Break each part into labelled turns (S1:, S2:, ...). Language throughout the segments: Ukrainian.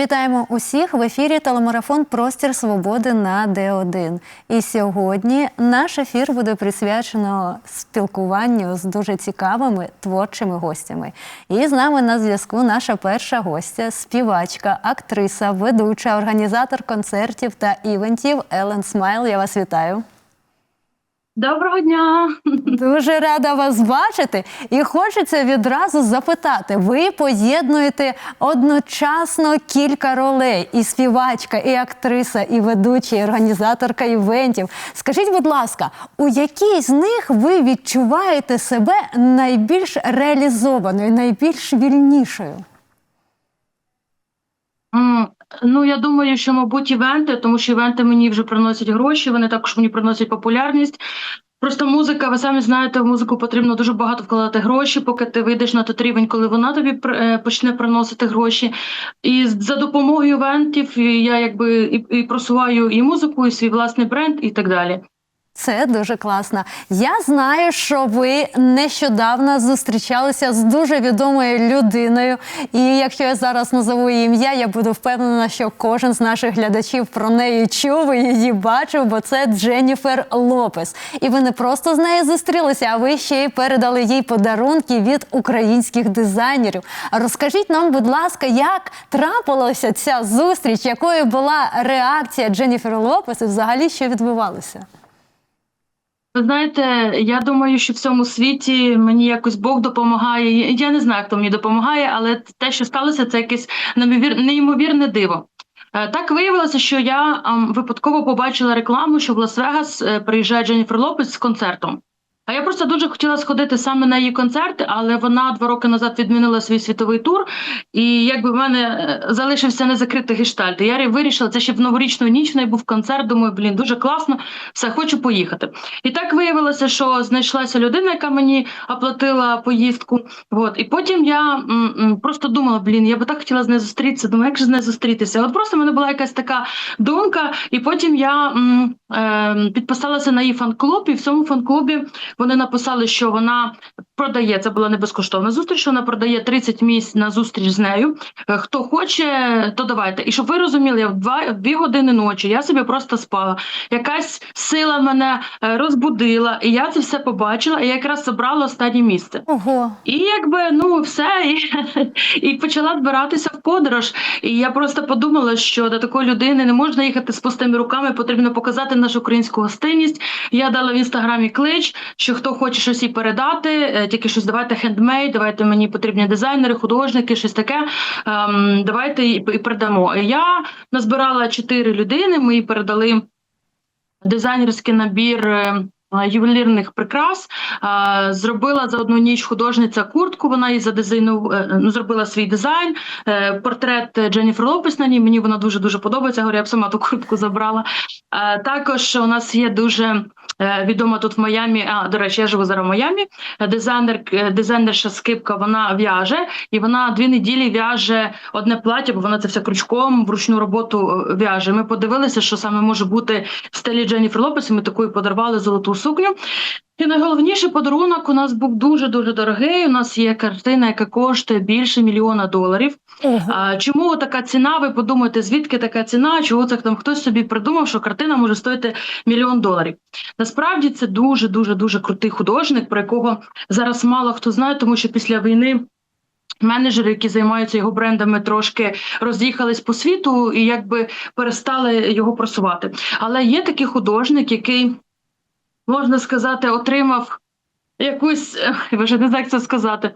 S1: Вітаємо усіх в ефірі телемарафон Простір Свободи на Д1. І сьогодні наш ефір буде присвячено спілкуванню з дуже цікавими творчими гостями. І з нами на зв'язку наша перша гостя, співачка, актриса, ведуча, організатор концертів та івентів Елен Смайл. Я вас вітаю.
S2: Доброго дня!
S1: Дуже рада вас бачити, і хочеться відразу запитати: ви поєднуєте одночасно кілька ролей: і співачка, і актриса, і ведуча, і організаторка івентів. Скажіть, будь ласка, у якій з них ви відчуваєте себе найбільш реалізованою, найбільш вільнішою?
S2: Ну, я думаю, що, мабуть, івенти, тому що івенти мені вже приносять гроші, вони також мені приносять популярність. Просто музика, ви самі знаєте, в музику потрібно дуже багато вкладати гроші, поки ти вийдеш на той рівень, коли вона тобі е, почне приносити гроші. І за допомогою івентів я якби і просуваю і музику, і свій власний бренд, і так далі.
S1: Це дуже класно. Я знаю, що ви нещодавно зустрічалися з дуже відомою людиною. І якщо я зараз назову її ім'я, я буду впевнена, що кожен з наших глядачів про неї чув і її бачив, бо це Дженніфер Лопес. І ви не просто з нею зустрілися, а ви ще й передали їй подарунки від українських дизайнерів. Розкажіть нам, будь ласка, як трапилася ця зустріч, якою була реакція Дженніфер Лопес і взагалі що відбувалося?
S2: Ви знаєте, я думаю, що в цьому світі мені якось Бог допомагає. Я не знаю, хто мені допомагає, але те, що сталося, це якесь неймовір- неймовірне диво. Е, Так виявилося, що я випадково побачила рекламу, що в Лас-Вегас е, приїжджає Дженніфер Лопес з концертом. А я просто дуже хотіла сходити саме на її концерт, але вона два роки назад відмінила свій світовий тур, і якби в мене е, залишився незакритий гештальт. І я вирішила, це ще в новорічну ніч в неї був концерт. Думаю, блін, дуже класно, все, хочу поїхати. І так виявилося, що знайшлася людина, яка мені оплатила поїздку. От. І потім я просто думала, блін, я би так хотіла з нею зустрітися. Думаю, як же з нею зустрітися? От просто в мене була якась така думка, і потім я м, е, підписалася на її фан-клуб, і в цьому фан-клубі вони написали, що вона продає. Це була не безкоштовна зустріч. Вона продає 30 місць на зустріч з нею. Е, Хто хоче, то давайте. І щоб ви розуміли, я в два дві години ночі я собі просто спала. Якась сила мене е, розбудила, і я це все побачила. І я якраз забрала останнє місце.
S1: Ого.
S2: І якби ну все, і, і почала збиратися в подорож. І я просто подумала, що до такої людини не можна їхати з пустими руками, потрібно показати нашу українську гостинність. Я дала в інстаграмі клич, що хто хоче щось їй передати, е, тільки щось давайте хендмейд, давайте мені потрібні дизайнери, художники, щось таке. Ем, давайте і, і передамо. Я назбирала чотири людини. Ми їй передали дизайнерський набір. Е, Ювелірних прикрас зробила за одну ніч художниця куртку. Вона її задизайну е, ну, зробила свій дизайн. е, Портрет Дженніфер Лопес на ній. Мені вона дуже дуже подобається. Говорю, я б сама ту куртку забрала. Також у нас є дуже е, відома тут в Майамі. А до речі, я живу зараз в Майамі. Е, Дизайнер е, дизайнерша скипка. Вона в'яже, і вона дві неділі в'яже одне плаття, бо вона це все крючком вручну роботу е, в'яже. Ми подивилися, що саме може бути в стилі Дженніфер Лопес. і Ми такою подарували золоту сукню. І найголовніший подарунок у нас був дуже дуже дорогий. У нас є картина, яка коштує більше мільйона доларів.
S1: Ого.
S2: А чому така ціна? Ви подумаєте, звідки така ціна? Чого це там хтось собі придумав, що картина може стоїти мільйон доларів? Насправді це дуже дуже дуже крутий художник, про якого зараз мало хто знає, тому що після війни. Менеджери, які займаються його брендами, трошки роз'їхались по світу і якби перестали його просувати. Але є такий художник, який можна сказати, отримав якусь я вже не знаю, як це сказати,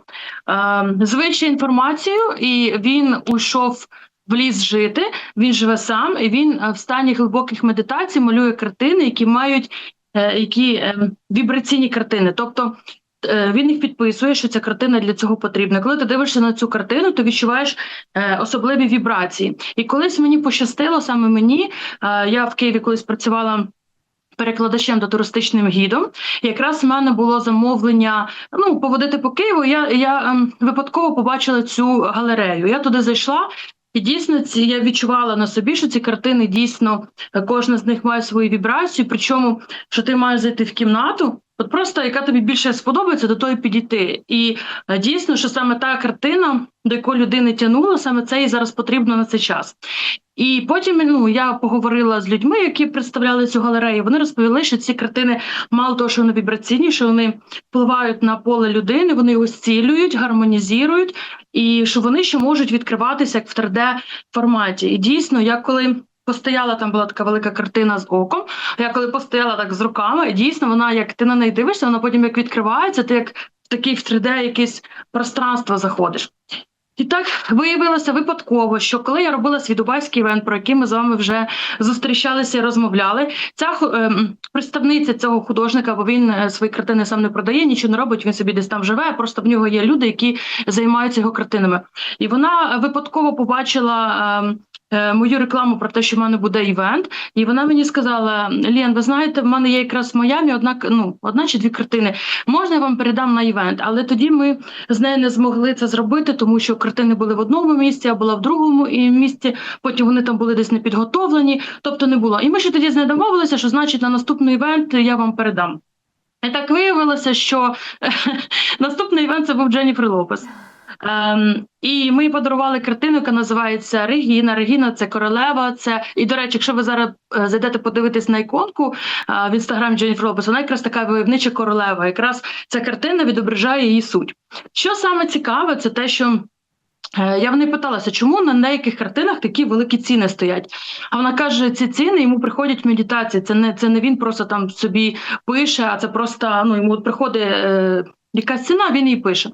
S2: е, звичайну інформацію, і він уйшов в ліс жити. Він живе сам, і він е, в стані глибоких медитацій малює картини, які мають е, які вібраційні картини. Тобто він їх підписує, що ця картина для цього потрібна. Коли ти дивишся на цю картину, ти відчуваєш особливі вібрації. І колись мені пощастило саме мені. Я в Києві колись працювала. Перекладачем та туристичним гідом, якраз в мене було замовлення ну поводити по Києву. Я я ем, випадково побачила цю галерею. Я туди зайшла, І дійсно ці я відчувала на собі, що ці картини дійсно е, кожна з них має свою вібрацію. Причому, що ти маєш зайти в кімнату, от просто яка тобі більше сподобається, до тої підійти. І е, дійсно, що саме та картина, до якої людини тягнуло, саме це і зараз потрібно на цей час. І потім ну я поговорила з людьми, які представляли цю галерею. Вони розповіли, що ці картини мало того, що вони вібраційні, що вони впливають на поле людини, вони його зцілюють, гармонізують, і що вони ще можуть відкриватися як в 3D форматі. І дійсно, я коли. Постояла там була така велика картина з оком. Я коли постояла так з руками, і дійсно вона, як ти на неї дивишся, вона потім як відкривається, ти як в такий в 3D якесь пространство заходиш. І так виявилося випадково, що коли я робила свій дубайський івент, про який ми з вами вже зустрічалися і розмовляли, ця ем, представниця цього художника, бо він е, свої картини сам не продає, нічого не робить, він собі десь там живе. Просто в нього є люди, які займаються його картинами. І вона випадково побачила. е, Мою рекламу про те, що в мене буде івент, і вона мені сказала: Лен, ви знаєте, в мене є якраз в Майамі одна ну, одна чи дві картини. Можна я вам передам на івент? Але тоді ми з нею не змогли це зробити, тому що картини були в одному місці, а була в другому місці. Потім вони там були десь не підготовлені, тобто не було. І ми ще тоді з нею домовилися, що значить на наступний івент я вам передам. І так виявилося, що наступний івент це був Дженніфер Лопес. Ем, і ми подарували картину, яка називається Регіна. Регіна це королева. Це і до речі, якщо ви зараз е, зайдете подивитись на іконку е, в інстаграмі Дженніфер Лопес, вона якраз така войовнича королева. Якраз ця картина відображає її суть. Що саме цікаве, це те, що. е, Я в неї питалася, чому на деяких картинах такі великі ціни стоять. А вона каже, ці ціни йому приходять в медитації. Це не це не він просто там собі пише, а це просто ну йому приходить е, якась ціна, він її пише.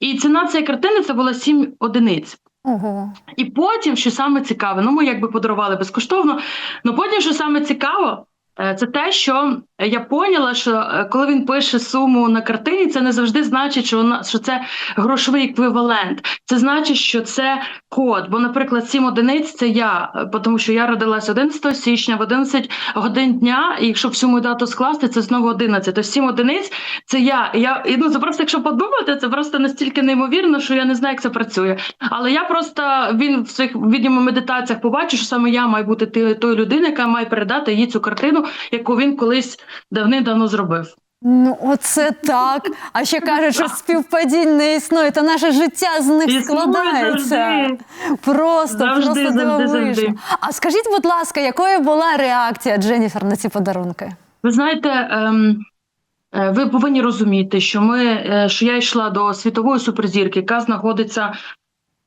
S2: І ціна цієї картини це була 7 одиниць.
S1: Угу.
S2: І потім, що саме цікаве, ну ми якби подарували безкоштовно. Ну потім, що саме цікаво, це те, що я поняла, що е, коли він пише суму на картині, це не завжди значить, що вона що це грошовий еквівалент. Це значить, що це код. Бо, наприклад, 7 одиниць це я, е, тому що я родилася 11 січня в 11 годин дня, і якщо всю мою дату скласти, це знову 11. То 7 одиниць це я. Я і ну це просто, якщо подумати, це просто настільки неймовірно, що я не знаю, як це працює. Але я просто він в своїх відомо медитаціях побачив, що саме я маю бути ти- тою людиною, яка має передати їй цю картину, яку він колись давним-давно зробив.
S1: Ну, оце так. А ще кажуть, що співпадінь не існує, та наше життя з них
S2: Існує
S1: складається.
S2: завжди.
S1: Просто,
S2: Завжди,
S1: просто
S2: завжди, завжди.
S1: А скажіть, будь ласка, якою була реакція Дженніфер на ці подарунки?
S2: Ви знаєте, ем, е, ви повинні розуміти, що ми е, що я йшла до світової суперзірки, яка знаходиться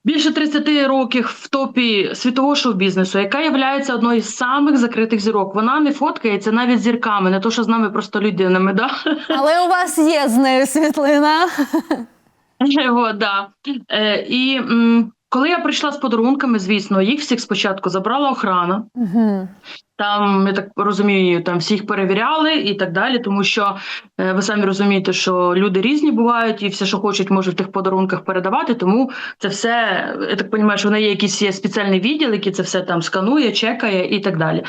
S2: більше 30 років в топі світового шоу-бізнесу, яка є одною з самих закритих зірок. Вона не фоткається навіть зірками, не то що з нами просто людинами. Да?
S1: Але у вас є з нею світлина.
S2: Е, і м, коли я прийшла з подарунками, звісно, їх всіх спочатку забрала охрана.
S1: Угу.
S2: Там, я так розумію, там всіх перевіряли і так далі, тому що е, ви самі розумієте, що люди різні бувають, і все, що хочуть, можуть в тих подарунках передавати. Тому це все, я так розумію, що в неї є якийсь є спеціальний відділ, який це все там сканує, чекає і так далі.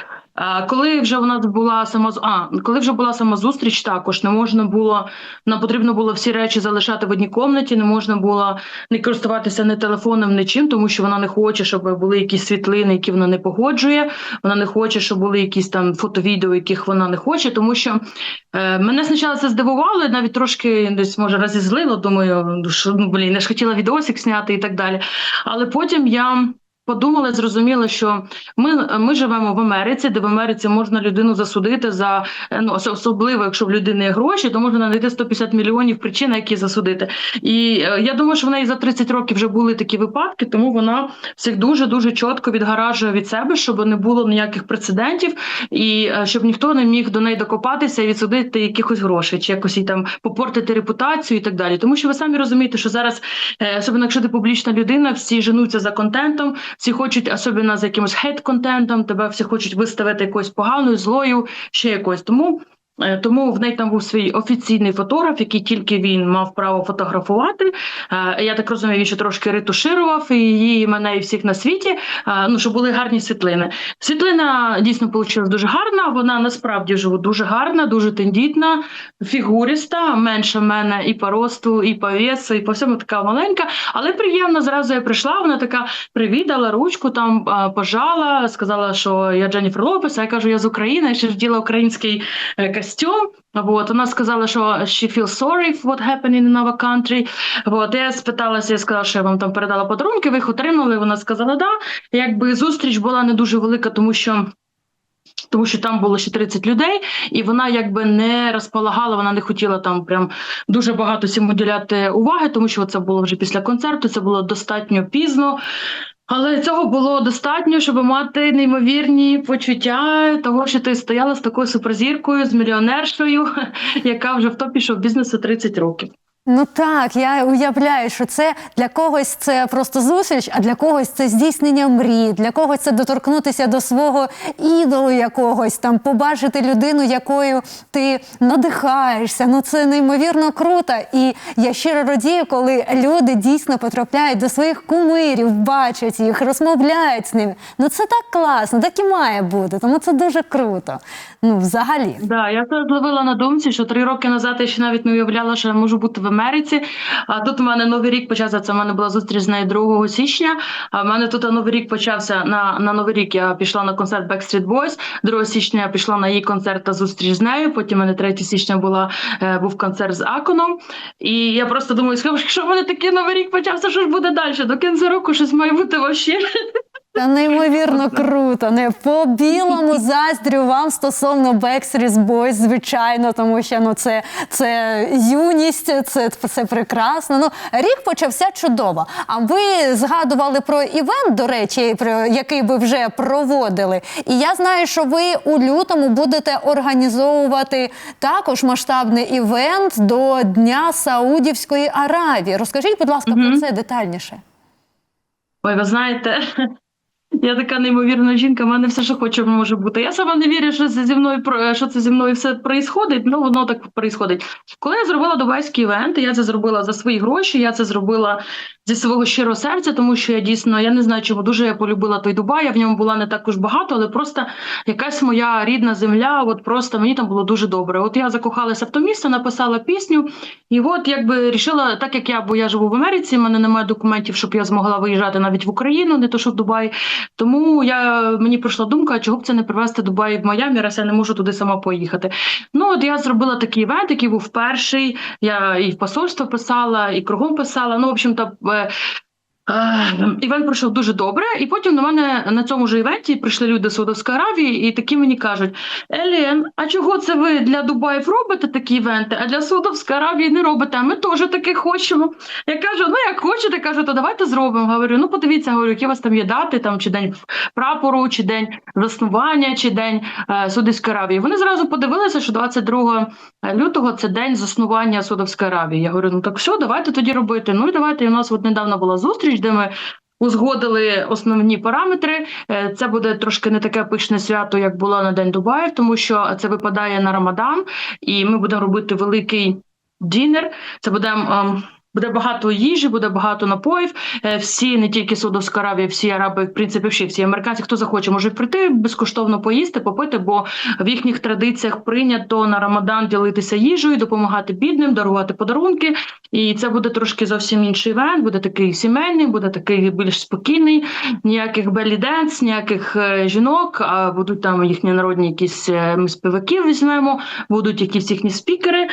S2: Коли вже в нас була сама а, коли вже була сама зустріч, також не можна було нам потрібно було всі речі залишати в одній комнаті, не можна було не користуватися ні телефоном, нічим, тому що вона не хоче, щоб були якісь світлини, які вона не погоджує. Вона не хоче, щоб були якісь там фото-відео, яких вона не хоче. Тому що е, мене спочатку це здивувало, навіть трошки десь може розізлило. Думаю, що ну блін, я ж хотіла відосик зняти і так далі. Але потім я. Подумала, і зрозуміла, що ми, ми живемо в Америці, де в Америці можна людину засудити за е, ну особливо, якщо в людини є гроші, то можна знайти 150 мільйонів причин, які засудити. І е, я думаю, що в неї за 30 років вже були такі випадки, тому вона всіх дуже дуже чітко відгаражує від себе, щоб не було ніяких прецедентів, і е, щоб ніхто не міг до неї докопатися і відсудити якихось грошей, чи якось їй там попортити репутацію і так далі. Тому що ви самі розумієте, що зараз, особливо якщо ти публічна людина, всі женуться за контентом, всі хочуть, особливо з якимось хейт-контентом, тебе всі хочуть виставити якоюсь поганою, злою, ще якось. Тому Тому в неї там був свій офіційний фотограф, який тільки він мав право фотографувати. Е, Я так розумію, він ще трошки ретуширував і її, і мене, і всіх на світі. е, Ну, щоб були гарні світлини. Світлина дійсно вийшла дуже гарна. Вона насправді живу дуже гарна, дуже тендітна, фігуриста, менше мене і по росту, і по весу, і по всьому така маленька. Але приємно зразу я прийшла. Вона така привідала ручку, там пожала, сказала, що я Дженніфер Лопес. А я кажу, я з України, я ще ж вділа український е, костюм. Вот, вона сказала, що she feels sorry for what happened in our country. Вот, я спиталася, я сказала, що я вам там передала подарунки, ви їх отримали. Вона сказала, да. Якби зустріч була не дуже велика, тому що. Тому що там було ще 30 людей, і вона якби не розполагала, вона не хотіла там прям дуже багато всім уділяти уваги, тому що це було вже після концерту, це було достатньо пізно. Але цього було достатньо, щоб мати неймовірні почуття того, що ти стояла з такою суперзіркою, з мільйонершою, яка вже в топі шоу бізнесу 30 років.
S1: Ну так, я уявляю, що це для когось це просто зустріч, а для когось це здійснення мрій, для когось це доторкнутися до свого ідолу якогось, там побачити людину, якою ти надихаєшся. Ну це неймовірно круто. І я щиро радію, коли люди дійсно потрапляють до своїх кумирів, бачать їх, розмовляють з ними. Ну це так класно, так і має бути. Тому це дуже круто. Ну, взагалі.
S2: Да, я це зловила на думці, що три роки назад я ще навіть не уявляла, що я можу бути в Америці. А тут у мене новий рік почався. Це в мене була зустріч з нею 2 січня. А в мене тут новий рік почався на, на новий рік. Я пішла на концерт Backstreet Boys. 2 січня я пішла на її концерт та зустріч з нею. Потім у мене 3 січня була е, був концерт з Аконом. І я просто думаю, що в мене такий новий рік почався, що ж буде далі? До кінця року щось має бути вообще.
S1: Та неймовірно круто. Не по білому заздрю вам стосовно Backstreet Boys, звичайно, тому що ну це, це юність, це, це прекрасно. Ну рік почався чудово. А ви згадували про івент, до речі, про який ви вже проводили. І я знаю, що ви у лютому будете організовувати також масштабний івент до Дня Саудівської Аравії. Розкажіть, будь ласка, про це детальніше.
S2: Ой, ви знаєте, я така неймовірна жінка, в мене все, що хочу, може бути. Я сама не вірю, що це зі мною про- що це зі мною все проїсходить, ну воно так проїсходить. Коли я зробила дубайський івент, я це зробила за свої гроші, я це зробила зі свого щирого серця, тому що я дійсно я не знаю, чому дуже я полюбила той Дубай. Я в ньому була не також багато, але просто якась моя рідна земля. От просто мені там було дуже добре. От я закохалася в то місце, написала пісню, і от якби рішила, так як я, бо я живу в Америці, в мене немає документів, щоб я змогла виїжджати навіть в Україну, не то що в Дубай. Тому я мені прийшла думка, чого б це не привезти Дубай в Майамі, раз я не можу туди сама поїхати. Ну от я зробила такий івент, який був перший. Я і в посольство писала, і кругом писала. Ну, в общем-то, е, Івент пройшов дуже добре, і потім до мене на цьому ж івенті прийшли люди з Саудовської Аравії, і такі мені кажуть: Елен, а чого це ви для Дубаїв робите такі івенти, а для Саудовської Аравії не робите? А ми теж таке хочемо. Я кажу, ну як хочете, кажу, то давайте зробимо. Говорю, ну подивіться, говорю, які у вас там є дати, там чи день прапору, чи день заснування, чи день е, Саудовської Аравії. Вони зразу подивилися, що 22 лютого це день заснування Судовської Аравії. Я говорю, ну так все, давайте тоді робити. Ну і давайте. І у нас от недавно була зустріч, де ми. Узгодили основні параметри. Е, Це буде трошки не таке пишне свято, як було на День Дубаїв, тому що це випадає на Рамадан, і ми будемо робити великий дінер. Це буде. Буде багато їжі, буде багато напоїв. Е, Всі, не тільки Саудовська Аравія, всі араби, в принципі, всі, всі американці, хто захоче, можуть прийти безкоштовно поїсти, попити, бо в їхніх традиціях прийнято на Рамадан ділитися їжею, допомагати бідним, дарувати подарунки. І це буде трошки зовсім інший івент, буде такий сімейний, буде такий більш спокійний. Ніяких белі денс, ніяких е, жінок, а будуть там їхні народні якісь е, ми співаків візьмемо, будуть якісь їхні спікери,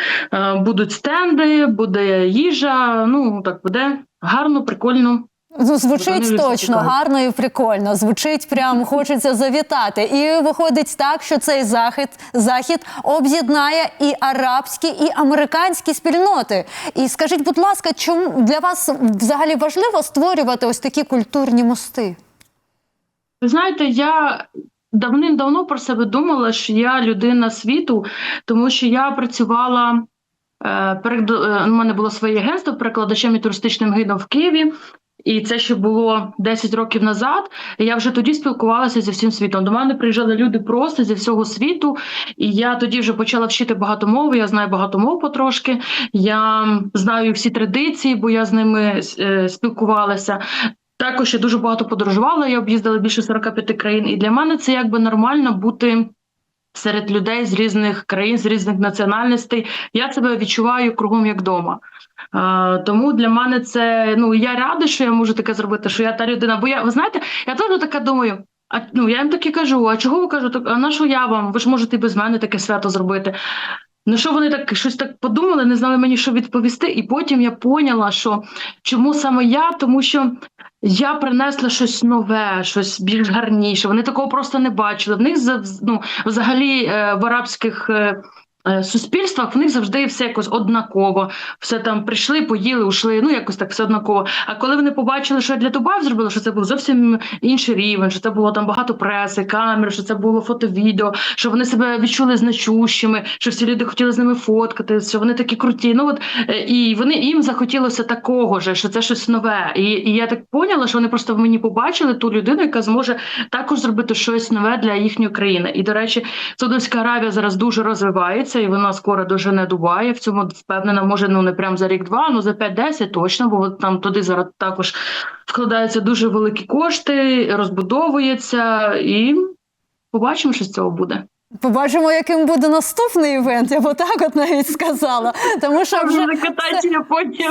S2: будуть стенди, буде їжа. Ну так буде гарно, прикольно.
S1: Ну, звучить точно, гарно і прикольно. Звучить прям хочеться завітати. І виходить так, що цей захід захід об'єднає і арабські, і американські спільноти. І скажіть, будь ласка, чому для вас взагалі важливо створювати ось такі культурні мости?
S2: Ви знаєте, я давним-давно про себе думала, що я людина світу, тому що я працювала. Е, перед- е, У мене було своє агентство перекладачем і туристичним гидом в Києві. і це ще було 10 років назад. Я вже тоді спілкувалася зі всім світом. До мене приїжджали люди просто зі всього світу, і я тоді вже почала вчити багато мов. Я знаю багато мов потрошки. Я знаю всі традиції, бо я з ними е, спілкувалася. Також я дуже багато подорожувала. Я об'їздила більше 45 країн, і для мене це якби нормально бути. Серед людей з різних країн, з різних національностей я себе відчуваю кругом як вдома. Е, тому для мене це ну я рада, що я можу таке зробити, що я та людина. Бо я ви знаєте, я теж така думаю. А ну я їм таки кажу: а чого ви кажу? Так, а на що я вам? Ви ж можете і без мене таке свято зробити. Ну що вони так щось так подумали, не знали мені, що відповісти. І потім я поняла, що чому саме я, тому що я принесла щось нове, щось більш гарніше. Вони такого просто не бачили. В них ну, взагалі е, в арабських. Е, Суспільствах в них завжди все якось однаково, все там прийшли, поїли, ушли. Ну якось так все однаково. А коли вони побачили, що для Дубаїв зробила, що це був зовсім інший рівень, що це було там багато преси, камер, що це було фото-відео, що вони себе відчули значущими, що всі люди хотіли з ними фоткати, що вони такі круті. Ну от е, і вони їм захотілося такого ж, що це щось нове. І, і я так поняла, що вони просто в мені побачили ту людину, яка зможе також зробити щось нове для їхньої країни. І до речі, Саудовська Аравія зараз дуже розвивається, і вона скоро дожене Дубай. Я В цьому впевнена, може, ну не прям за рік-два, ну за 5-10 точно, бо там туди зараз також вкладаються дуже великі кошти, розбудовується, і побачимо, що з цього буде.
S1: Побачимо, яким буде наступний івент. Я б так от навіть сказала. Тому що вже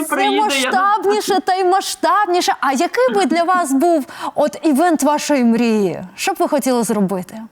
S2: приїде. я
S1: масштабніше та й масштабніше. А який би для вас був от івент вашої мрії? Що б ви хотіли зробити?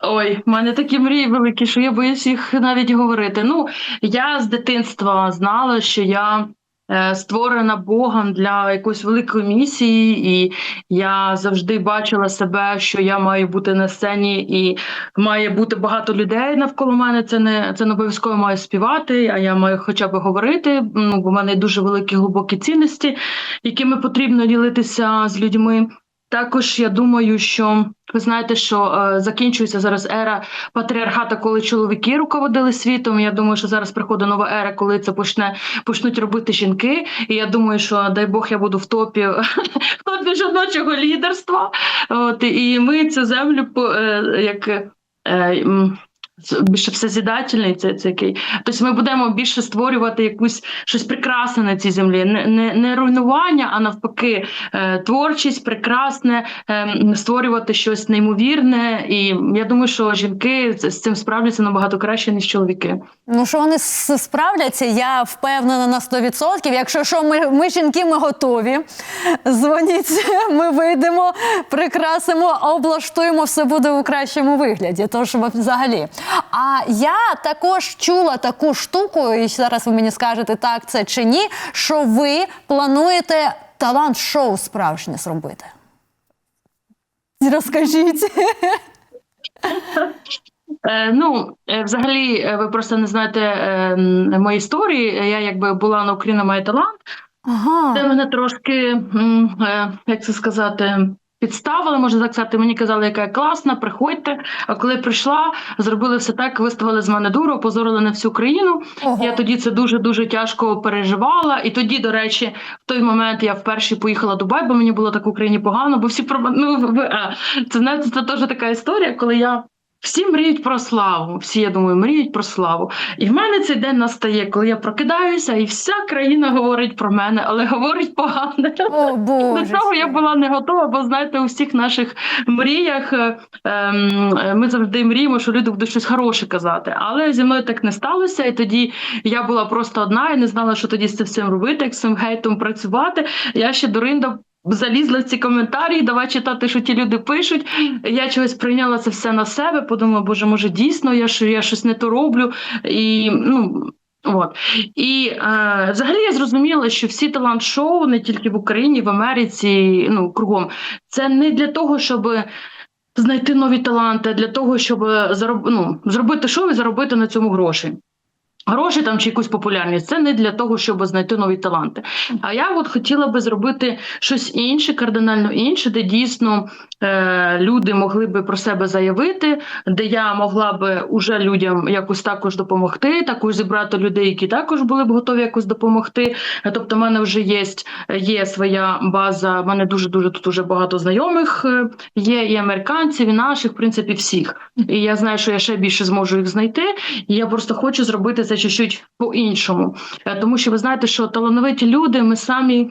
S2: Ой, в мене такі мрії великі, що я боюсь їх навіть говорити. Ну, я з дитинства знала, що я е, створена Богом для якоїсь великої місії, і я завжди бачила себе, що я маю бути на сцені і має бути багато людей навколо мене. Це не це не обов'язково маю співати, а я маю хоча б говорити. Ну, бо в мене дуже великі глибокі цінності, якими потрібно ділитися з людьми. Також я думаю, що ви знаєте, що е, закінчується зараз ера патріархата, коли чоловіки руководили світом. Я думаю, що зараз приходить нова ера, коли це почне почнуть робити жінки. І я думаю, що дай Бог я буду в топі в топі жіночого лідерства. От і ми цю землю по е, як. е, Більше всезідательний це, це який. Тобто ми будемо більше створювати якусь щось прекрасне на цій землі, не, не, не руйнування, а навпаки, е, творчість, прекрасне, е, створювати щось неймовірне. І я думаю, що жінки з цим справляться набагато краще, ніж чоловіки.
S1: Ну що вони справляться, я впевнена на 100%. Якщо що, ми, ми жінки, ми готові. Дзвоніть, ми вийдемо, прикрасимо, облаштуємо, все буде у кращому вигляді. Тож взагалі. А я також чула таку штуку, і зараз ви мені скажете, так це чи ні, що ви плануєте талант-шоу справжнє зробити. Розкажіть.
S2: Е, ну, е, взагалі, е, ви просто не знаєте е, мої історії. Я якби була на Україна має талант. Це мене трошки, м, е, як це сказати, підставили, можна так сказати. Мені казали, яка я класна, приходьте. А коли прийшла, зробили все так, виставили з мене дуру, опозорили на всю країну.
S1: Ого.
S2: Я тоді це дуже дуже тяжко переживала. І тоді, до речі, в той момент я вперше поїхала в Дубай, бо мені було так в Україні погано, бо всі про ну, це знаєте, це теж така історія, коли я. Всі мріють про славу, всі, я думаю, мріють про славу. І в мене цей день настає, коли я прокидаюся, і вся країна говорить про мене, але говорить погано.
S1: О,
S2: До цього я була не готова, бо знаєте, у всіх наших мріях е, ем, ми завжди мріємо, що люди будуть щось хороше казати. Але зі мною так не сталося. І тоді я була просто одна і не знала, що тоді з цим робити, як з цим гейтом працювати. Я ще дуринда. Залізла в ці коментарі, давай читати, що ті люди пишуть. Я чогось прийняла це все на себе. Подумала, боже, може, дійсно я я щось не то роблю. І ну от і е, взагалі я зрозуміла, що всі талант-шоу не тільки в Україні, в Америці, ну кругом, це не для того, щоб знайти нові таланти, а для того, щоб зароб... ну, зробити шоу і заробити на цьому гроші. Гроші там чи якусь популярність це не для того, щоб знайти нові таланти. А я от хотіла би зробити щось інше, кардинально інше, де дійсно е, люди могли би про себе заявити, де я могла би уже людям якось також допомогти, також зібрати людей, які також були б готові якось допомогти. Е, Тобто, в мене вже є, є своя база. в мене дуже дуже тут уже багато знайомих е, є, і американців, і наших, в принципі, всіх. І я знаю, що я ще більше зможу їх знайти. І я просто хочу зробити це чуть-чуть по-іншому. Е, Тому що ви знаєте, що талановиті люди, ми самі.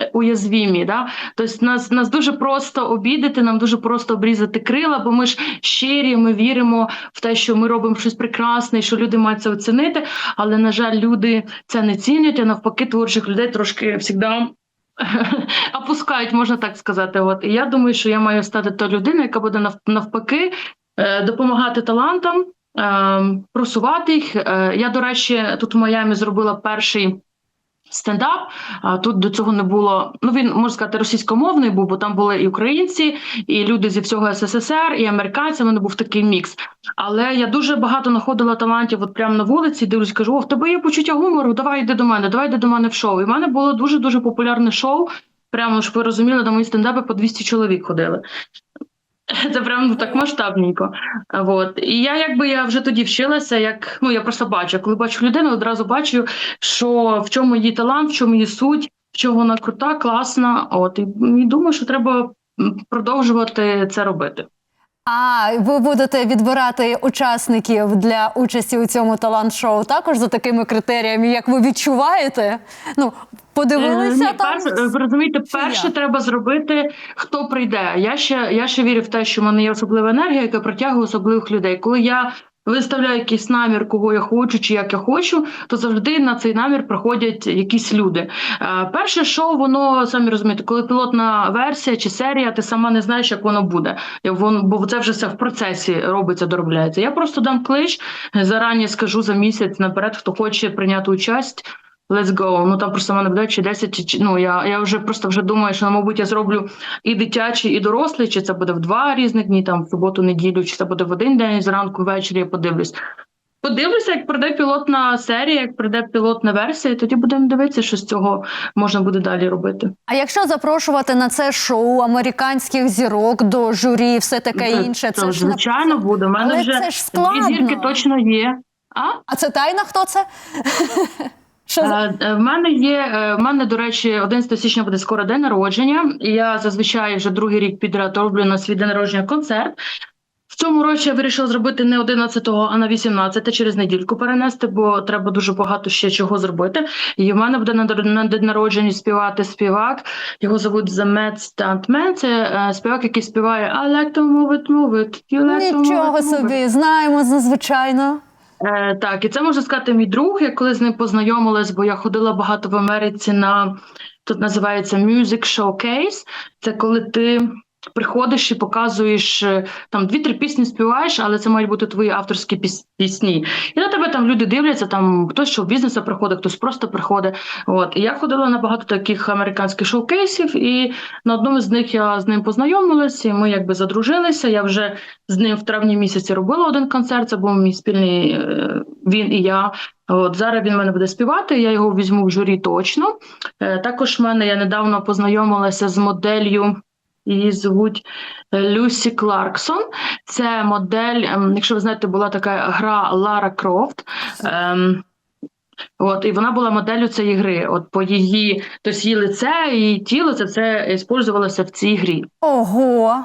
S2: е, Уязвімі, да тобто нас нас дуже просто обідати, нам дуже просто обрізати крила, бо ми ж щирі, ми віримо в те, що ми робимо щось прекрасне, і що люди мають це оцінити. Але на жаль, люди це не цінять, а навпаки, творчих людей трошки завжди опускають, можна так сказати. От і я думаю, що я маю стати та людина, яка буде навпаки е, допомагати талантам, просувати їх. Е, Я, до речі, тут в Майамі зробила перший. Стендап тут до цього не було. Ну він можна сказати російськомовний був, бо там були і українці, і люди зі всього СССР, і американці. У мене був такий мікс. Але я дуже багато знаходила талантів от прямо на вулиці. Дивлюсь, кажу: о, в тебе є почуття гумору. Давай йди до мене, давай йди до мене в шоу. І в мене було дуже дуже популярне шоу. Прямо щоб ви розуміли, на мої стендапи по 200 чоловік ходили. Це прям так масштабненько. Вот. І я якби я вже тоді вчилася, як ну я просто бачу, коли бачу людину, одразу бачу, що в чому її талант, в чому її суть, в чому вона крута, класна. От і, і думаю, що треба продовжувати це робити.
S1: А ви будете відбирати учасників для участі у цьому талант-шоу також за такими критеріями, як ви відчуваєте? Ну, подивилися
S2: Ні,
S1: там.
S2: перше, ви розумієте, перше треба зробити, хто прийде. Я ще, я ще вірю в те, що в мене є особлива енергія, яка притягує особливих людей. Коли я виставляю якийсь намір, кого я хочу, чи як я хочу, то завжди на цей намір приходять якісь люди. Е, перше шоу, воно самі розумієте, коли пілотна версія чи серія, ти сама не знаєш, як воно буде. Воно- бо це вже все в процесі робиться, доробляється. Я просто дам клич, зарані скажу за місяць наперед, хто хоче прийняти участь. Let's go. Ну там просто в мене буде чи 10, чи- ну я, я вже просто вже думаю, що мабуть я зроблю і дитячий, і дорослий, чи це буде в два різних дні, там в суботу, неділю, чи це буде в один день зранку, ввечері. Я подивлюсь. Подивлюся, як прийде пілотна серія, як прийде пілотна версія, і тоді будемо дивитися, що з цього можна буде далі робити.
S1: А якщо запрошувати на це шоу американських зірок до журі, все таке
S2: Це-
S1: інше, це,
S2: це,
S1: ж на-
S2: звичайно буде. У мене
S1: Але
S2: вже
S1: це ж
S2: дві зірки точно є. А?
S1: А це тайна? Хто це? Що за
S2: Е, е, В мене є е, в мене, до речі, 11 січня буде скоро день народження. І я зазвичай вже другий рік підряд роблю на свій день народження концерт. В цьому році я вирішила зробити не 11-го, а на 18 через недільку перенести, бо треба дуже багато ще чого зробити. І в мене буде на день народження співати співак. Його зовуть Замет Стантмен. Це співак, який співає I like to move it, move it. You like to move
S1: нічого
S2: it, move it».
S1: собі, знаємо зазвичайно.
S2: Е, так, і це можна сказати мій друг. Я коли з ним познайомилась, бо я ходила багато в Америці на тут називається Music Showcase. Це коли ти приходиш і показуєш е, там дві-три пісні співаєш, але це мають бути твої авторські піс- пісні. І на тебе там люди дивляться, там хтось що бізнесу приходить, хтось просто приходить. От і я ходила на багато таких американських шоукейсів, і на одному з них я з ним познайомилася, і ми якби задружилися. Я вже з ним в травні місяці робила один концерт. Це був мій спільний е, він і я. От зараз він мене буде співати. Я його візьму в журі точно. Е, Також в мене я недавно познайомилася з моделлю. Її звуть е, Люсі Кларксон. Це модель, ем, якщо ви знаєте, була така гра Лара Крофт. Ем, От, і вона була моделлю цієї гри. От по її, тобто її лице, її тіло це все використовувалося в цій грі.
S1: Ого.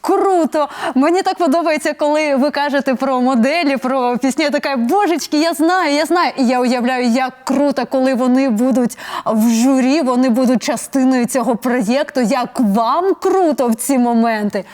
S1: Круто! Мені так подобається, коли ви кажете про моделі, про пісні. Я така, божечки, я знаю, я знаю. І я уявляю, як круто, коли вони будуть в журі, вони будуть частиною цього проєкту. Як вам круто в ці моменти.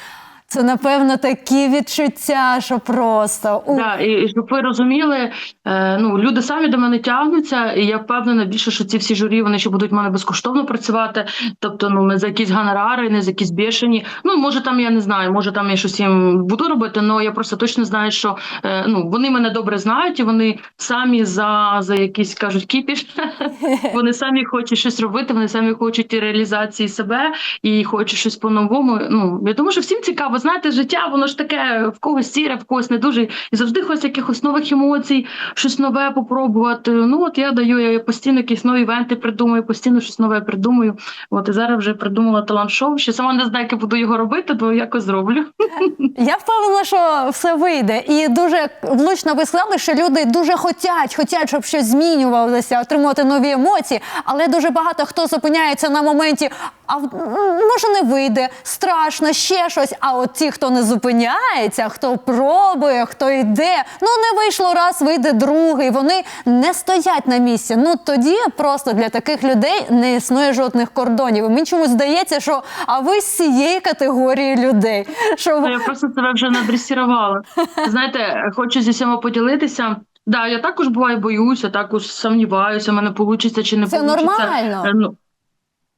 S1: Це, напевно, такі відчуття, що просто. ух.
S2: Да, і, і щоб ви розуміли, е, ну люди самі до мене тягнуться, і я впевнена більше, що ці всі журі вони ще будуть в мене безкоштовно працювати. Тобто, ну не за якісь гонорари, не за якісь бешені. Ну може там я не знаю, може там я щось їм буду робити, але я просто точно знаю, що е, ну вони мене добре знають, і вони самі за, за якісь кажуть кіпіш. Вони самі хочуть щось робити, вони самі хочуть реалізації себе і хочуть щось по-новому. Ну я думаю, що всім цікаво знаєте, життя, воно ж таке в когось сіре, в когось не дуже. І завжди хочеться якихось нових емоцій, щось нове попробувати. Ну от я даю, я постійно якісь нові івенти придумую, постійно щось нове придумую. От і зараз вже придумала талант-шоу. Ще сама не знаю, як я буду його робити, бо якось зроблю.
S1: Я впевнена, що все вийде. І дуже влучно ви сказали, що люди дуже хотять, хотять, щоб щось змінювалося, отримувати нові емоції. Але дуже багато хто зупиняється на моменті, а може не вийде, страшно, ще щось. А от ті, хто не зупиняється, хто пробує, хто йде, ну не вийшло раз, вийде другий. Вони не стоять на місці. Ну тоді просто для таких людей не існує жодних кордонів. І мені чомусь здається, що а ви з цієї категорії людей. Що
S2: Я просто себе вже надресірувала. Знаєте, хочу зі всіма поділитися. Да, я також буває боюся, також сумніваюся, мене вийде чи не
S1: Це
S2: вийде.
S1: нормально.
S2: Ну,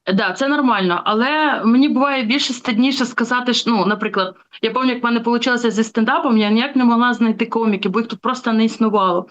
S2: Да, це нормально, але мені буває більше стидніше сказати, що, ну, наприклад, я пам'ятаю, як в мене вийшло зі стендапом, я ніяк не могла знайти коміки, бо їх тут просто не існувало.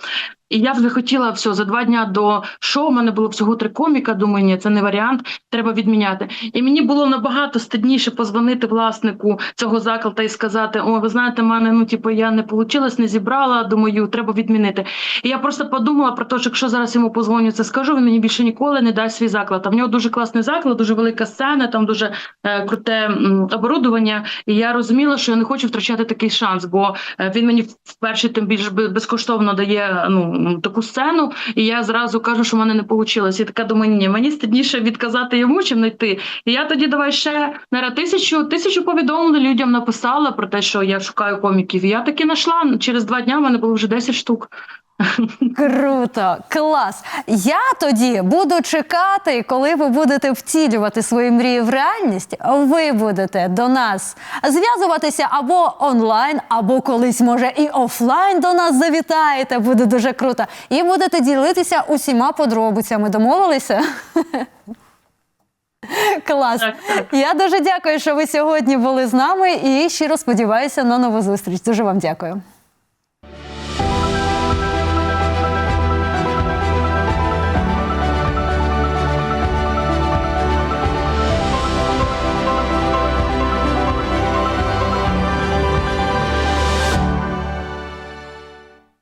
S2: І я вже хотіла все за два дня до шоу. У мене було всього три коміка. Думаю, ні, це не варіант, треба відміняти. І мені було набагато стидніше позвонити власнику цього закладу і сказати: О, ви знаєте, мене ну типу, я не вийшло, не зібрала. Думаю, треба відмінити. І я просто подумала про те, що якщо зараз йому позвоню, це скажу, він мені більше ніколи не дасть свій заклад. А в нього дуже класний заклад, дуже велика сцена, там дуже е, круте м, оборудування. І я розуміла, що я не хочу втрачати такий шанс, бо е, він мені вперше тим більш безкоштовно дає таку сцену. І я зразу кажу, що в мене не вийшло. І така думаю, ні, мені стидніше відказати йому, чим знайти. І я тоді давай ще на тисячу тисячу повідомлень людям написала про те, що я шукаю коміків. І я таки знайшла. Через два дня в мене було вже 10 штук.
S1: Круто, клас. Я тоді буду чекати, коли ви будете втілювати свої мрії в реальність. Ви будете до нас зв'язуватися або онлайн, або колись, може, і офлайн до нас завітаєте. Буде дуже круто. І будете ділитися усіма подробицями. Домовилися? Клас.
S2: Так, так.
S1: Я дуже дякую, що ви сьогодні були з нами і щиро сподіваюся на нову зустріч. Дуже вам дякую.